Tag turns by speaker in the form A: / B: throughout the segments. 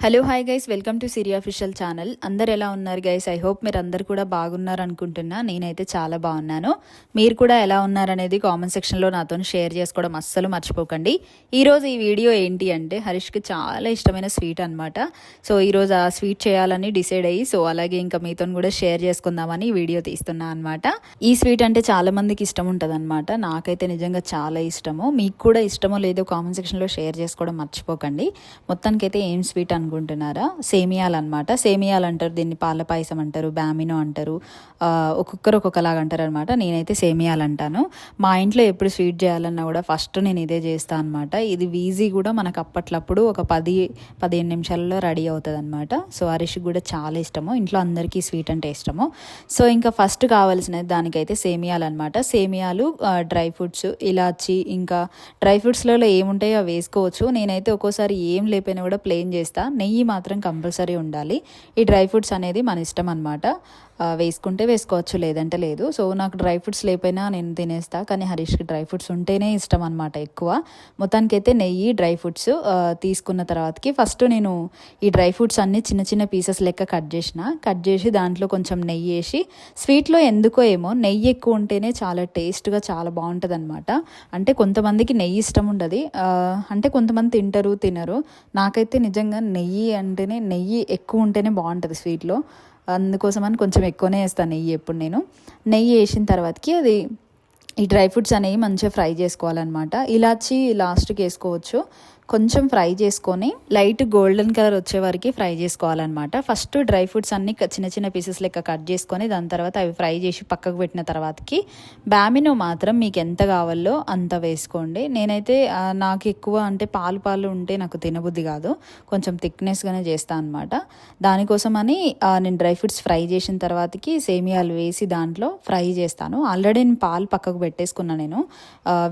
A: Hello hi guys welcome to Siri official channel అందరు ఎలా ఉన్నారు గైస్ ఐ హోప్ మీరు అందరు కూడా బాగున్నారు అనుకుంటున్నా. నేనైతే చాలా బాగున్నాను. మీరు కూడా ఎలా ఉన్నారనేది కామెంట్ సెక్షన్లో నాతో షేర్ చేసుకోవడం అస్సలు మర్చిపోకండి. ఈరోజు ఈ వీడియో ఏంటి అంటే హరీష్కి చాలా ఇష్టమైన స్వీట్ అనమాట సో ఈరోజు ఆ స్వీట్ చేయాలని డిసైడ్ అయ్యి సో అలాగే ఇంకా మీతో కూడా షేర్ చేసుకుందామని వీడియో తీస్తున్నా అనమాట ఈ స్వీట్ అంటే చాలా మందికి ఇష్టం ఉంటుంది అనమాట నాకైతే నిజంగా చాలా ఇష్టము. మీకు కూడా ఇష్టమో లేదో కామెంట్ సెక్షన్లో షేర్ చేసుకోవడం మర్చిపోకండి. మొత్తానికైతే ఏం స్వీట్ అనుకుంటున్నారా? సేమియాలు అనమాట సేమియాలు అంటారు దీన్ని పాల పాయసం అంటారు బ్యామినో అంటారు. ఒక్కొక్కరు ఒక్కొక్కలాగా అంటారు అనమాట నేనైతే సేమియాలు అంటాను. మా ఇంట్లో ఎప్పుడు స్వీట్ చేయాలన్నా కూడా ఫస్ట్ నేను ఇదే చేస్తాను అనమాట ఇది ఈజీ కూడా మనకు అప్పట్లప్పుడు ఒక పది పదిహేను నిమిషాల్లో రెడీ అవుతుంది అనమాట సో హరీష్కి కూడా చాలా ఇష్టము. ఇంట్లో అందరికీ స్వీట్ అంటే ఇష్టము. సో ఇంకా ఫస్ట్ కావాల్సినది దానికైతే సేమియాలు అనమాట సేమియాలు డ్రై ఫ్రూట్స్ ఇలాచి ఇంకా డ్రై ఫ్రూట్స్లలో ఏముంటాయో అవి వేసుకోవచ్చు. నేనైతే ఒక్కోసారి ఏం లేకపోయినా కూడా ప్లేన్ చేస్తా. నెయ్యి మాత్రం కంపల్సరీ ఉండాలి. ఈ డ్రై ఫ్రూట్స్ అనేది మన ఇష్టం అనమాట వేసుకుంటే వేసుకోవచ్చు లేదంటే లేదు. సో నాకు డ్రై ఫ్రూట్స్ లేకపోయినా నేను తినేస్తా. కానీ హరీష్కి డ్రై ఫ్రూట్స్ ఉంటేనే ఇష్టం అనమాట ఎక్కువ. మొత్తానికైతే నెయ్యి డ్రై ఫ్రూట్స్ తీసుకున్న తర్వాతకి ఫస్ట్ నేను ఈ డ్రై ఫ్రూట్స్ అన్ని చిన్న చిన్న పీసెస్ లెక్క కట్ చేసిన. కట్ చేసి దాంట్లో కొంచెం నెయ్యి వేసి స్వీట్లో ఎందుకో ఏమో నెయ్యి ఎక్కువ ఉంటేనే చాలా టేస్ట్గా చాలా బాగుంటుంది అనమాట అంటే కొంతమందికి నెయ్యి ఇష్టం ఉండదు. అంటే కొంతమంది తింటారు తినరు. నాకైతే నిజంగా నెయ్యి అంటేనే నెయ్యి ఎక్కువ ఉంటేనే బాగుంటుంది స్వీట్లో. అందుకోసమని కొంచెం ఎక్కువనే వేస్తాను నెయ్యి ఎప్పుడు నేను. నెయ్యి వేసిన తర్వాతకి అది ఈ డ్రై ఫ్రూట్స్ అనేవి మంచిగా ఫ్రై చేసుకోవాలన్నమాట. ఇలాచి లాస్ట్కి వేసుకోవచ్చు. కొంచెం ఫ్రై చేసుకొని లైట్ గోల్డెన్ కలర్ వచ్చే వరకు ఫ్రై చేసుకోవాలన్నమాట. ఫస్ట్ డ్రై ఫ్రూట్స్ అన్ని చిన్న చిన్న పీసెస్ లెక్క కట్ చేసుకొని దాని తర్వాత అవి ఫ్రై చేసి పక్కకు పెట్టిన తర్వాతకి బ్యామినో మాత్రం మీకు ఎంత కావాలో అంత వేసుకోండి. నేనైతే నాకు ఎక్కువ అంటే పాలు పాలు ఉంటే నాకు తినబుద్ధి కాదు. కొంచెం థిక్నెస్గానే చేస్తాను అనమాట దానికోసం అని నేను డ్రై ఫ్రూట్స్ ఫ్రై చేసిన తర్వాతకి సేమియాలు వేసి దాంట్లో ఫ్రై చేస్తాను. ఆల్రెడీ నేను పాలు పక్కకు పెట్టేసుకున్నా నేను.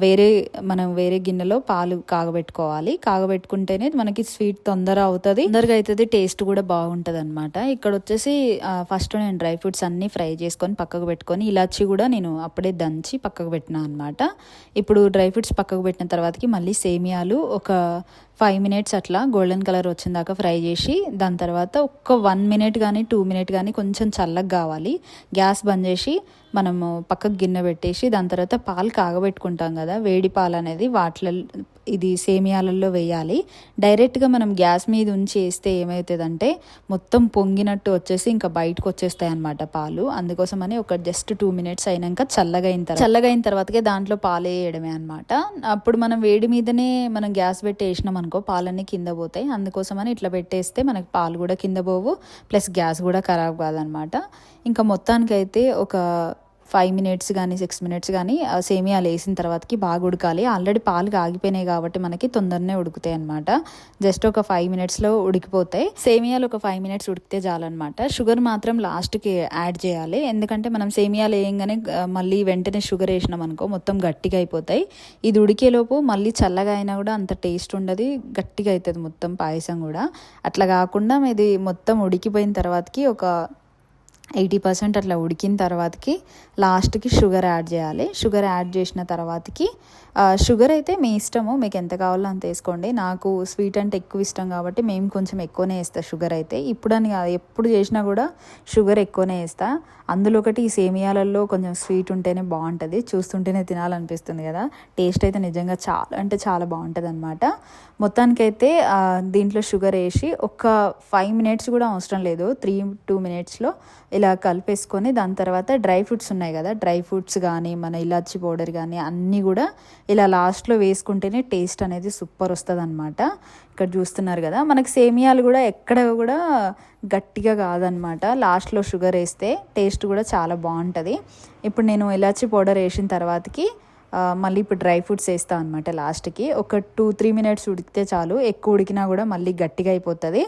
A: వేరే మనం వేరే గిన్నెలో పాలు కాగబెట్టుకోవాలి. కాగబెట్టుకుంటేనే మనకి స్వీట్ తొందర అవుతుంది. తొందరగా అవుతుంది టేస్ట్ కూడా బాగుంటుంది అనమాట ఇక్కడ వచ్చేసి ఫస్ట్ నేను డ్రై ఫ్రూట్స్ అన్నీ ఫ్రై చేసుకొని పక్కకు పెట్టుకొని ఇలాచి కూడా నేను అప్పుడే దంచి పక్కకు పెట్టినా అనమాట ఇప్పుడు డ్రై ఫ్రూట్స్ పక్కకు పెట్టిన తర్వాతకి మళ్ళీ సేమియాలు ఒక ఫైవ్ మినిట్స్ అట్లా గోల్డెన్ కలర్ వచ్చిన దాకా ఫ్రై చేసి దాని తర్వాత ఒక్క వన్ మినిట్ కానీ టూ మినిట్ కానీ కొంచెం చల్లగా కావాలి. గ్యాస్ బంద్ చేసి మనము పక్కకు గిన్నె పెట్టేసి దాని తర్వాత పాలు కాగబెట్టుకుంటాం కదా. వేడి పాలు అనేది వాటిలో ఇది సేమియాలలో వేయాలి. డైరెక్ట్గా మనం గ్యాస్ మీద ఉంచి వేస్తే ఏమవుతుందంటే మొత్తం పొంగినట్టు వచ్చేసి ఇంకా బయటకు వచ్చేస్తాయి అనమాట పాలు. అందుకోసమని ఒక జస్ట్ టూ మినిట్స్ అయినాక చల్లగా అయిన తర్వాత చల్లగా అయిన తర్వాతకే దాంట్లో పాలు వేయడమే అనమాట అప్పుడు మనం వేడి మీదనే మనం గ్యాస్ పెట్టి వేసినాం అనుకో పాలన్నీ కింద పోతాయి. అందుకోసమని ఇట్లా పెట్టేస్తే మనకి పాలు కూడా కింద పోవు ప్లస్ గ్యాస్ కూడా ఖరాబ్ కాదనమాట ఇంకా మొత్తానికైతే ఒక ఫైవ్ మినిట్స్ కానీ సిక్స్ మినిట్స్ కానీ ఆ సేమియాలు వేసిన తర్వాతకి బాగా ఉడకాలి. ఆల్రెడీ పాలు ఆగిపోయినాయి కాబట్టి మనకి తొందరనే ఉడుకుతాయి అనమాట జస్ట్ ఒక ఫైవ్ మినిట్స్లో ఉడికిపోతాయి. సేమియాలు ఒక ఫైవ్ మినిట్స్ ఉడికితే చాలన్నమాట. షుగర్ మాత్రం లాస్ట్కి యాడ్ చేయాలి. ఎందుకంటే మనం సేమియాలు వేయంగానే మళ్ళీ వెంటనే షుగర్ వేసినాం అనుకో మొత్తం గట్టిగా అయిపోతాయి. ఇది ఉడికేలోపు మళ్ళీ చల్లగా అయినా కూడా అంత టేస్ట్ ఉండదు. గట్టిగా అవుతుంది మొత్తం పాయసం కూడా. అట్లా కాకుండా ఇది మొత్తం ఉడికిపోయిన తర్వాతకి ఒక ఎయిటీ పర్సెంట్ అట్లా ఉడికిన తర్వాతకి లాస్ట్కి షుగర్ యాడ్ చేయాలి. షుగర్ యాడ్ చేసిన తర్వాతకి షుగర్ అయితే మీ ఇష్టము మీకు ఎంత కావాలో అంత వేసుకోండి. నాకు స్వీట్ అంటే ఎక్కువ ఇష్టం కాబట్టి మేము కొంచెం ఎక్కువనే వేస్తాం షుగర్ అయితే. ఇప్పుడు అని కాదు ఎప్పుడు చేసినా కూడా షుగర్ ఎక్కువనే వేస్తా. అందులో ఒకటి ఈ సేమియాలలో కొంచెం స్వీట్ ఉంటేనే బాగుంటుంది. చూస్తుంటేనే తినాలనిపిస్తుంది కదా. టేస్ట్ అయితే నిజంగా చాలా అంటే చాలా బాగుంటుంది అనమాట మొత్తానికైతే దీంట్లో షుగర్ వేసి ఒక ఫైవ్ మినిట్స్ కూడా అవసరం లేదు. త్రీ టూ మినిట్స్లో ఇలా కలిపేసుకొని దాని తర్వాత డ్రై ఫ్రూట్స్ ఉన్నాయి కదా డ్రై ఫ్రూట్స్ కానీ మన ఇలాచి పౌడర్ కానీ అన్నీ కూడా ఇలా లాస్ట్లో వేసుకుంటేనే టేస్ట్ అనేది సూపర్ వస్తుంది అనమాట ఇక్కడ చూస్తున్నారు కదా మనకి సేమియాలు కూడా ఎక్కడ కూడా గట్టిగా కాదనమాట లాస్ట్లో షుగర్ వేస్తే టేస్ట్ కూడా చాలా బాగుంటుంది. ఇప్పుడు నేను ఇలాచి పౌడర్ వేసిన తర్వాతకి మళ్ళీ ఇప్పుడు డ్రై ఫ్రూట్స్ వేస్తాం అనమాట లాస్ట్కి. ఒక టూ త్రీ మినిట్స్ ఉడికితే చాలు ఎక్కువ ఉడికినా కూడా మళ్ళీ గట్టిగా అయిపోతుంది.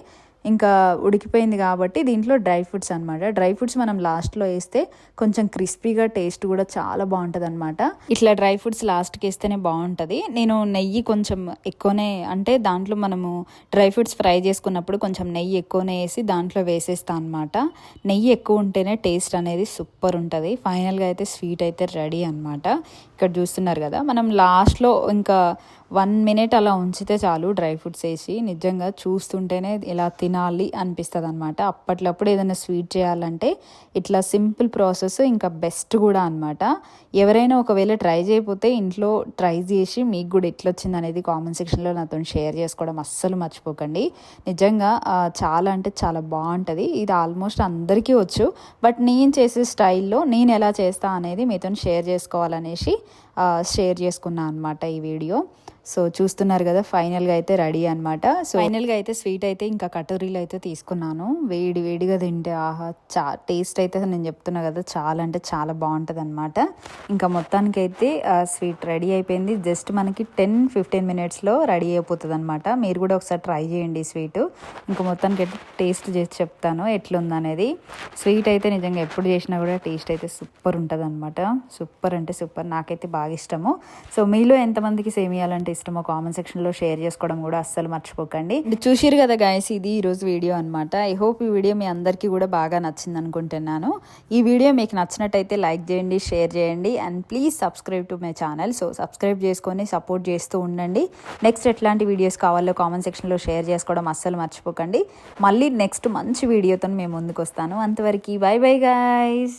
A: ఇంకా ఉడికిపోయింది కాబట్టి దీంట్లో డ్రై ఫ్రూట్స్ అనమాట డ్రై ఫ్రూట్స్ మనం లాస్ట్లో వేస్తే కొంచెం క్రిస్పీగా టేస్ట్ కూడా చాలా బాగుంటుంది అనమాట ఇట్లా డ్రై ఫ్రూట్స్ లాస్ట్కి వేస్తేనే బాగుంటుంది. నేను నెయ్యి కొంచెం ఎక్కువనే అంటే దాంట్లో మనము డ్రై ఫ్రూట్స్ ఫ్రై చేసుకున్నప్పుడు కొంచెం నెయ్యి ఎక్కువనే వేసి దాంట్లో వేసేస్తాను అనమాట నెయ్యి ఎక్కువ ఉంటేనే టేస్ట్ అనేది సూపర్ ఉంటుంది. ఫైనల్గా అయితే స్వీట్ అయితే రెడీ అనమాట ఇక్కడ చూస్తున్నారు కదా మనం లాస్ట్లో ఇంకా వన్ మినిట్ అలా ఉంచితే చాలు డ్రై ఫ్రూట్స్ వేసి నిజంగా చూస్తుంటేనే ఇలా తినాలి అనిపిస్తుంది అనమాట అప్పట్లప్పుడు ఏదైనా స్వీట్ చేయాలంటే ఇట్లా సింపుల్ ప్రాసెస్ ఇంకా బెస్ట్ కూడా అనమాట ఎవరైనా ఒకవేళ ట్రై చేయకపోతే ఇంట్లో ట్రై చేసి మీకు కూడా ఎట్లా వచ్చింది అనేది కామెంట్ సెక్షన్లో నాతో షేర్ చేసుకోవడం అస్సలు మర్చిపోకండి. నిజంగా చాలా అంటే చాలా బాగుంటుంది. ఇది ఆల్మోస్ట్ అందరికీ వచ్చు. బట్ నేను చేసే స్టైల్లో నేను ఎలా చేస్తా అనేది మీతో షేర్ చేసుకోవాలనేసి షేర్ చేసుకున్నా అనమాట ఈ వీడియో. సో చూస్తున్నారు కదా ఫైనల్గా అయితే రెడీ అనమాట సో ఫైనల్గా అయితే స్వీట్ అయితే ఇంకా కటోరీలు అయితే తీసుకున్నాను. వేడి వేడిగా తింటే ఆహా చా టేస్ట్ అయితే నేను చెప్తున్నా కదా చాలా అంటే చాలా బాగుంటుంది అనమాట ఇంకా మొత్తానికి అయితే స్వీట్ రెడీ అయిపోయింది. జస్ట్ మనకి టెన్ ఫిఫ్టీన్ మినిట్స్లో రెడీ అయిపోతుంది అనమాట మీరు కూడా ఒకసారి ట్రై చేయండి స్వీట్ ఇంకా మొత్తానికి అయితే టేస్ట్ చేసి చెప్తాను ఎట్లుందనేది. స్వీట్ అయితే నిజంగా ఎప్పుడు చేసినా కూడా టేస్ట్ అయితే సూపర్ ఉంటుంది అనమాట సూపర్ అంటే సూపర్ నాకైతే బాగా బాగా ఇష్టము. సో మీలో ఎంతమందికి సేమియాలంటే ఇష్టమో కామెంట్ సెక్షన్లో షేర్ చేసుకోవడం కూడా అస్సలు మర్చిపోకండి. చూసిరు కదా గాయస్ ఇది ఈరోజు వీడియో అనమాట ఐ హోప్ ఈ వీడియో మీ అందరికీ కూడా బాగా నచ్చింది అనుకుంటున్నాను ఈ వీడియో మీకు నచ్చినట్టయితే లైక్ చేయండి షేర్ చేయండి and please subscribe to my channel so subscribe చేసుకొని సపోర్ట్ చేస్తూ ఉండండి. నెక్స్ట్ ఎట్లాంటి వీడియోస్ కావాలో కామెంట్ సెక్షన్లో షేర్ చేసుకోవడం అస్సలు మర్చిపోకండి. మళ్ళీ నెక్స్ట్ మంచి వీడియోతో మేము ముందుకు వస్తాను అంతవరకు బై బై గాయస్